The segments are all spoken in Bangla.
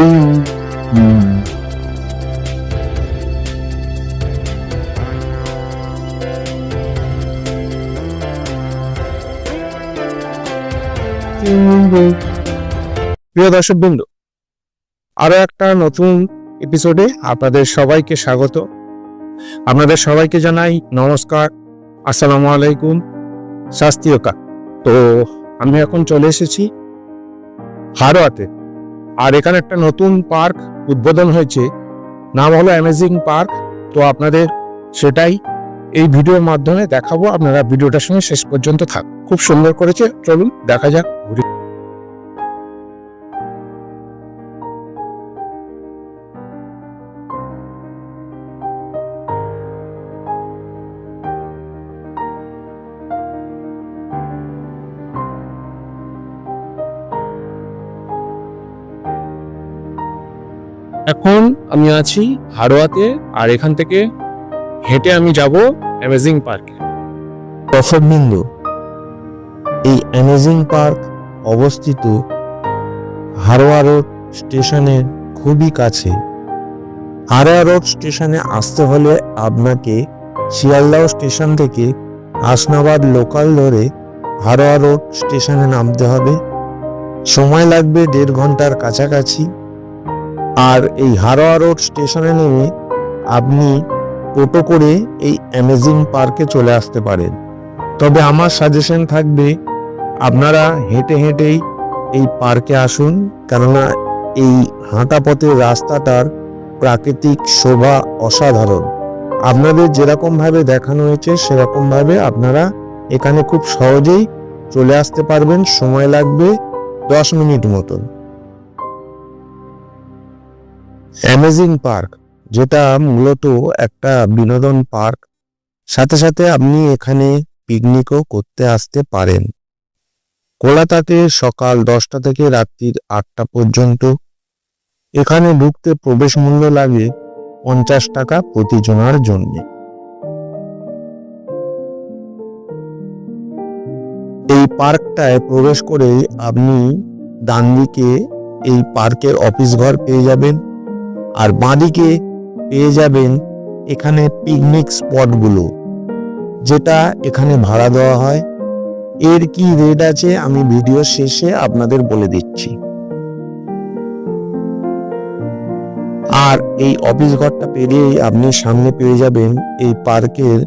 প্রিয় দর্শক বন্ধু, আরও একটা নতুন এপিসোডে আপনাদের সবাইকে স্বাগত। আপনাদের সবাইকে জানাই নমস্কার, আসসালামু আলাইকুম শাস্ত্রীয়কা তো আমি এখন চলে এসেছি হারোয়াতে। আর এখানে একটা নতুন পার্ক উদ্বোধন হয়েছে। নাম হলো অ্যামেজিং পার্ক তো আপনাদের সেটাই এই ভিডিওর মাধ্যমে দেখাবো। আপনারা ভিডিওটার সঙ্গে শেষ পর্যন্ত থাক খুব সুন্দর করেছে। চলুন, দেখা যাক। ঘুরে এখন আমি আছি হাড়োয়াতে আর এখান থেকে হেঁটে আমি যাব অ্যামেজিং পার্কে দর্শকবৃন্দ এই অ্যামেজিং পার্ক অবস্থিত হারোয়া রোড স্টেশনের খুবই কাছে। হারোয়া রোড স্টেশনে আসতে হলে আপনাকে শিয়ালদাহ স্টেশন থেকে হাসনাবাদ লোকাল ধরে হারোয়া রোড স্টেশনে নামতে হবে। সময় লাগবে দেড় ঘণ্টার কাছাকাছি। আর এই হারোয়া রোড স্টেশনে নেমে আপনি টোটো করে এই অ্যামেজিং পার্কে চলে আসতে পারেন। তবে আমার সাজেশন থাকবে, আপনারা হেঁটে হেঁটেই এই পার্কে আসুন, কেননা এই হাঁটা পথের রাস্তাটার প্রাকৃতিক শোভা অসাধারণ। আপনাদের যেরকমভাবে দেখানো হয়েছে সেরকমভাবে আপনারা এখানে খুব সহজেই চলে আসতে পারবেন, সময় লাগবে দশ মিনিট মতন। অ্যামেজিং পার্ক যেটা মূলত একটা বিনোদন পার্ক। সাথে সাথে আপনি এখানে পিকনিকও করতে আসতে পারেন। কলকাতাতে সকাল দশটা থেকে রাত্রির আটটা পর্যন্ত। এখানে ঢুকতে প্রবেশ মূল্য লাগে পঞ্চাশ টাকা প্রতিজনার জন্য। এই পার্কটায় প্রবেশ করে আপনি ডান দিকে এই পার্কের অফিস ঘর পেয়ে যাবেন। আর বাঁদিকে পেয়ে যাবেন এখানে পিকনিক স্পটগুলো যেটা এখানে ভাড়া দেওয়া হয়। এর কি রেট আছে আমি ভিডিও শেষে আপনাদের বলে দিচ্ছি। আর এই অফিস ঘরটা পেরিয়েই আপনি সামনে পেয়ে যাবেন এই পার্কের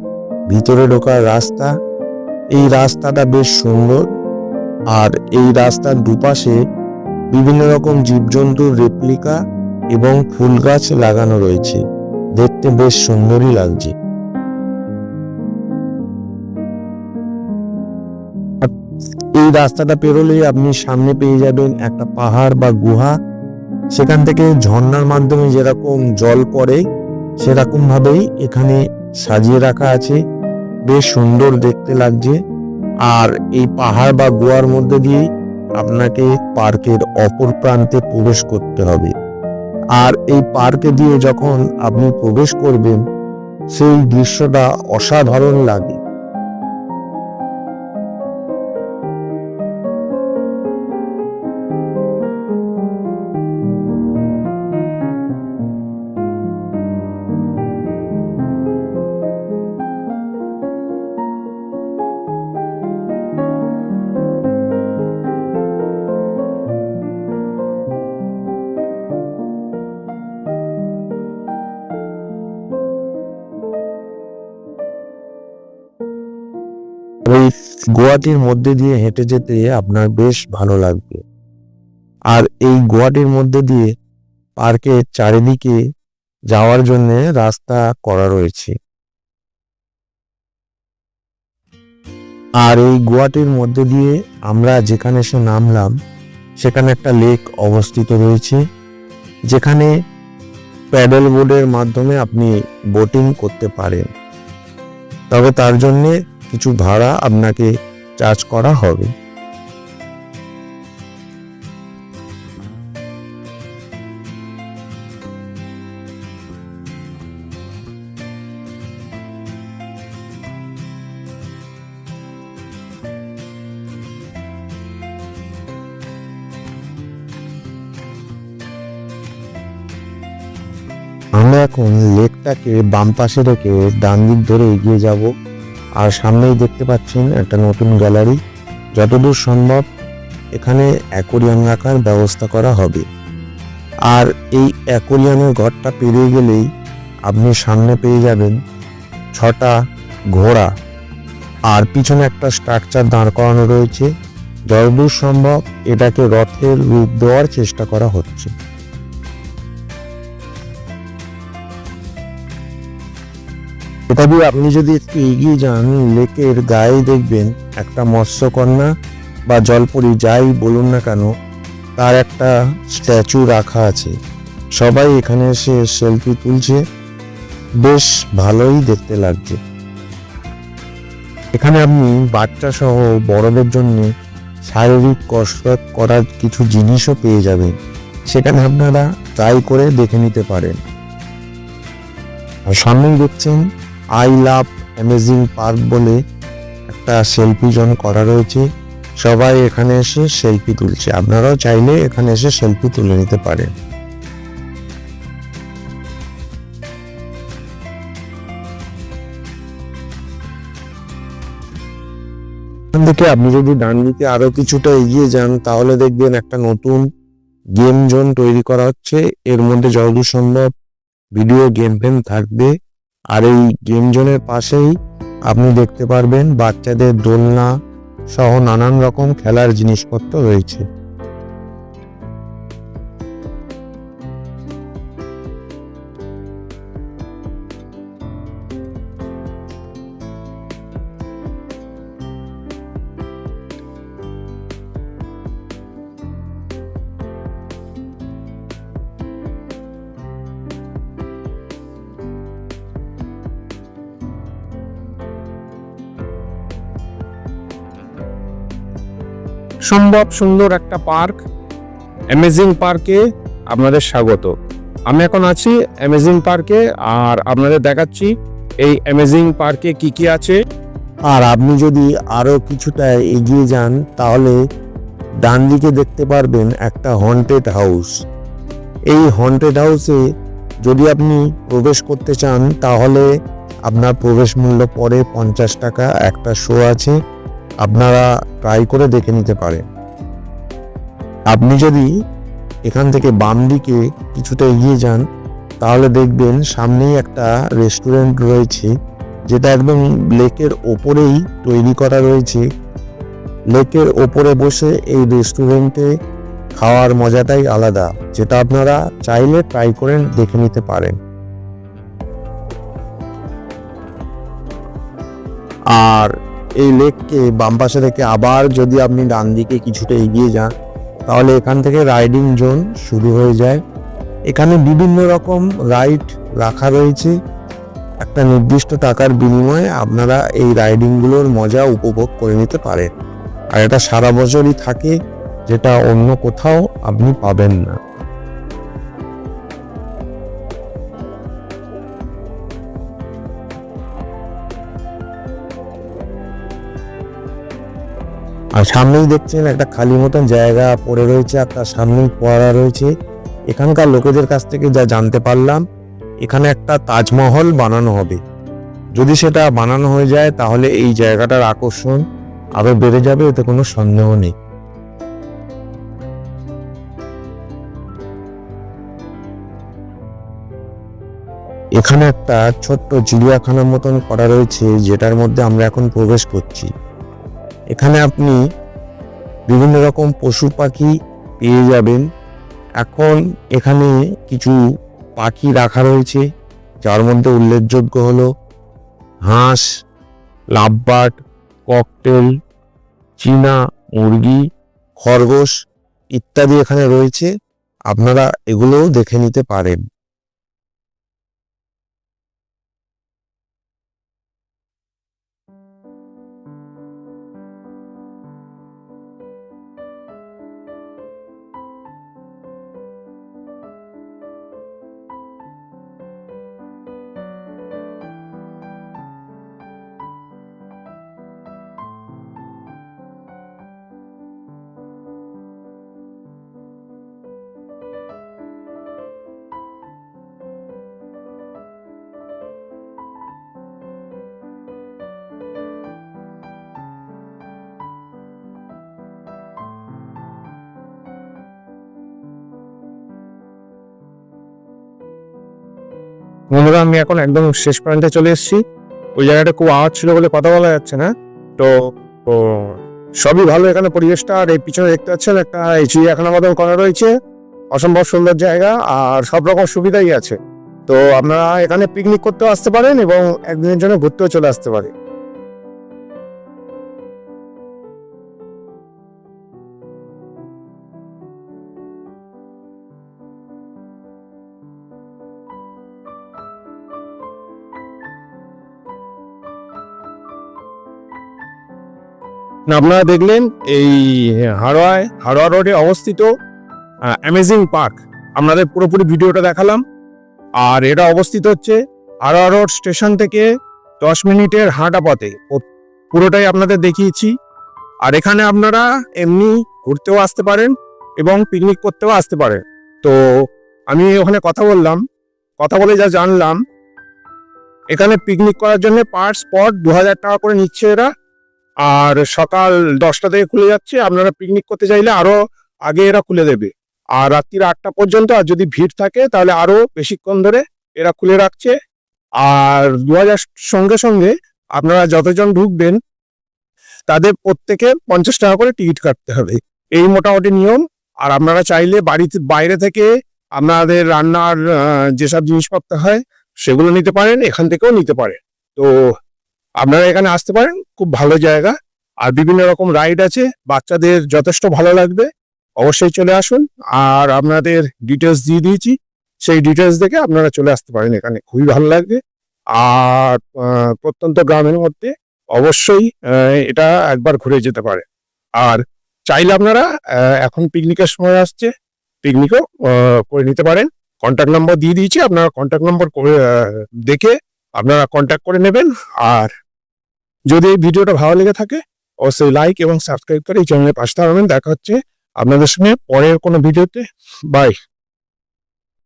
ভিতরে ঢোকার রাস্তা। এই রাস্তাটা বেশ সুন্দর। আর এই রাস্তার দুপাশে বিভিন্ন রকম জীবজন্তুর রেপ্লিকা এবং ফুল গাছ লাগানো রয়েছে। দেখতে বেশ সুন্দরই লাগছে। এই রাস্তাটা পেরোলেই আপনি সামনে পেয়ে যাবেন একটা পাহাড় বা গুহা। সেখান থেকে ঝর্ণার মাধ্যমে যেরকম জল পড়ে সেরকম ভাবেই এখানে সাজিয়ে রাখা আছে। বেশ সুন্দর দেখতে লাগছে। আর এই পাহাড় বা গুহার মধ্যে দিয়ে আপনাকে পার্কের অপর প্রান্তে প্রবেশ করতে হবে। আর এই পার্কে দিয়ে যখন আপনি প্রবেশ করবেন সেই দৃশ্যটা অসাধারণ লাগে। ওই গোয়াটির মধ্যে দিয়ে হেঁটে যেতে আপনার বেশ ভালো লাগবে। আর এই গোয়াটির মধ্যে দিয়ে পার্কের চারিদিকে যাওয়ার জন্য রাস্তা করা রয়েছে। আর এই গোয়াটির মধ্যে দিয়ে আমরা যেখানে এসে নামলাম, সেখানে একটা লেক অবস্থিত রয়েছে, যেখানে প্যাডেল বোর্ডের মাধ্যমে আপনি বোটিং করতে পারেন। তবে তার জন্যে কিছু ভাড়া আপনাকে চার্জ করা হবে। আমরা এখন লেকটাকে বাম পাশে রেখে ডান দিক ধরে এগিয়ে যাব। আর সামনেই দেখতে পাচ্ছেন একটা নতুন গ্যালারি। যতদূর সম্ভব এখানে অ্যাকোরিয়াম রাখার ব্যবস্থা করা হবে। আর এই অ্যাকোরিয়ামের ঘরটা পেরিয়ে গেলেই আপনি সামনে পেয়ে যাবেন ছটা ঘোড়া। আর পিছনে একটা স্ট্রাকচার দাঁড় করানো রয়েছে। যতদূর সম্ভব এটাকে রথের রূপ দেওয়ার চেষ্টা করা হচ্ছে। দিয়ে আপনি যদি একটু এগিয়ে যান, লেকের গায়ে দেখবেন একটা মৎস্যকন্যা বা জলপরি, যাই বলুন না কেন, তার একটা স্ট্যাচু রাখা আছে। সবাই এখানে এসে সেলফি তুলছে। বেশ ভালোই দেখতে লাগছে। এখানে আপনি বাচ্চা সহ বড়দের জন্য শারীরিক কসরত করার কিছু জিনিসও পেয়ে যাবেন। সেখানে আপনারা ট্রাই করে দেখে নিতে পারেন। আর সামনেই দেখছেন আই লাভ অ্যামেজিং পার্ক বলে একটা সেলফি জোন করা রয়েছে। সবাই এখানে এসে সেলফি তুলছে। আপনারাও চাইলে এখানে এসে সেলফি তুলে নিতে পারেন। এখান থেকে আপনি যদি ডান দিকে আরও কিছুটা এগিয়ে যান, তাহলে দেখবেন একটা নতুন গেম জোন তৈরি করা হচ্ছে। এর মধ্যে যতদূর সম্ভব ভিডিও গেম ফেম থাকবে। আর এই গেম জোনের পাশেই আপনি দেখতে পারবেন বাচ্চাদের দোলনা সহ নানান রকম খেলার জিনিসপত্র রয়েছে। সম্ভব সুন্দর একটা পার্ক অ্যামেজিং পার্কে আপনাদের স্বাগত। আমি এখন আছি অ্যামেজিং পার্কে আর আপনাদের দেখাচ্ছি এই অ্যামেজিং পার্কে কি কি আছে। আর আপনি যদি আরও কিছুটা এগিয়ে যান, তাহলে ডান দিকে দেখতে পারবেন একটা হন্টেড হাউস এই হন্টেড হাউসে যদি আপনি প্রবেশ করতে চান, তাহলে আপনার প্রবেশ মূল্য পরে পঞ্চাশ টাকা, একটা শো আছে। আপনারা ট্রাই করে দেখে নিতে পারেন আপনি যদি এখান থেকে বাম দিকে কিছুটা এগিয়ে যান, তাহলে দেখবেন সামনেই একটা রেস্টুরেন্ট রয়েছে, যেটা একদম লেকের ওপরেই তৈরি করা রয়েছে। লেকের ওপরে বসে এই রেস্টুরেন্টে খাওয়ার মজাটাই আলাদা, যেটা আপনারা চাইলে ট্রাই করে দেখে নিতে পারেন। আর এই লেককে বাম পাশে থেকে আবার যদি আপনি ডান দিকে কিছুটা এগিয়ে যান, তাহলে এখান থেকে রাইডিং জোন শুরু হয়ে যায়। এখানে বিভিন্ন রকম রাইড রাখা রয়েছে। একটা নির্দিষ্ট টাকার বিনিময়ে আপনারা এই রাইডিংগুলোর মজা উপভোগ করে নিতে পারেন। আর এটা সারা বছরই থাকে, যেটা অন্য কোথাও আপনি পাবেন না। আর সামনেই দেখছেন একটা খালি মতন জায়গা পড়ে রয়েছে আর তার সামনেই ফোয়ারা রয়েছে। এখানকার লোকেদের কাছ থেকে যা জানতে পারলাম, এখানে একটা তাজমহল বানানো হবে। যদি সেটা বানানো হয়ে যায়, তাহলে এই জায়গাটার আকর্ষণ আরও বেড়ে যাবে, এতে কোনো সন্দেহ নেই। এখানে একটা ছোট্ট চিড়িয়াখানার মতন করা রয়েছে, যেটার মধ্যে আমরা এখন প্রবেশ করছি। এখানে আপনি বিভিন্ন রকম পশু পাখি পেয়ে যাবেন। এখন এখানে কিছু পাখি রাখা রয়েছে, যার মধ্যে উল্লেখযোগ্য হল হাঁস, লাভবার্ড, ককটেল, চীনা মুরগি, খরগোশ ইত্যাদি এখানে রয়েছে। আপনারা এগুলোও দেখে নিতে পারেন। বন্ধুরা, আমি এখন একদম শেষ পয়েন্টে চলে এসেছি। ওই জায়গাটা খুব আওয়াজ ছিল বলে কথা বলা যাচ্ছে না। তো সবই ভালো এখানে পরিবেশটা। আর এই পিছনে দেখতে পাচ্ছেন একটা এই চিড়িয়াখানার মতন করা রয়েছে। অসম্ভব সুন্দর জায়গা আর সব রকম সুবিধাই আছে। তো আপনারা এখানে পিকনিক করতেও আসতে পারেন এবং একদিনের জন্য ঘুরতেও চলে আসতে পারেন। আপনারা দেখলেন এই হারোয়ায়, হারোয়া রোডে অবস্থিত অ্যামেজিং পার্ক আপনাদের পুরোপুরি ভিডিওটা দেখালাম। আর এটা অবস্থিত হচ্ছে হারোয়া রোড স্টেশন থেকে দশ মিনিটের হাঁটা পথে। পুরোটাই আপনাদের দেখিয়েছি। আর এখানে আপনারা এমনি ঘুরতেও আসতে পারেন এবং পিকনিক করতেও আসতে পারেন। তো আমি ওখানে কথা বললাম, কথা বলে যা জানলাম, এখানে পিকনিক করার জন্য পার স্পট দু হাজার টাকা করে নিচ্ছে এরা। আর সকাল দশটা থেকে খুলে যাচ্ছে। আপনারা পিকনিক করতে চাইলে আরও আগে এরা খুলে দেবে। আর রাত্রির আটটা পর্যন্ত, আর যদি ভিড় থাকে, তাহলে আরও বেশিক্ষণ ধরে এরা খুলে রাখছে। আর দু হাজার সঙ্গে সঙ্গে আপনারা যতজন ঢুকবেন, তাদের প্রত্যেকে পঞ্চাশ টাকা করে টিকিট কাটতে হবে। এই মোটামুটি নিয়ম। আর আপনারা চাইলে বাড়িতে, বাইরে থেকে আপনাদের রান্নার যেসব জিনিসপত্র হয়, সেগুলো নিতে পারেন, এখান থেকেও নিতে পারেন। তো আপনারা এখানে আসতে পারেন, খুব ভালো জায়গা। আর বিভিন্ন রকম রাইড আছে, বাচ্চাদের যথেষ্ট ভালো লাগবে। অবশ্যই চলে আসুন। আর আপনাদের ডিটেলস দিয়ে দিয়েছি, সেই ডিটেলস দেখে আপনারা চলে আসতে পারেন এখানে। খুবই ভালো লাগবে। আর প্রত্যন্ত গ্রামের মধ্যে অবশ্যই এটা একবার ঘুরে যেতে পারে। আর চাইলে আপনারা এখন পিকনিকের সময় আসছে, পিকনিকও করে নিতে পারেন। কন্ট্যাক্ট নাম্বার দিয়ে দিয়েছি, আপনারা কন্ট্যাক্ট নাম্বার করে দেখে আপনারা কন্ট্যাক্ট করে নেবেন। আর যদি এই ভিডিওটা ভালো লেগে থাকে, অবশ্যই লাইক এবং সাবস্ক্রাইব করে এই চ্যানেলের পাশে থাকবেন। দেখা হচ্ছে আপনাদের সঙ্গে পরের কোনো ভিডিওতে। বাই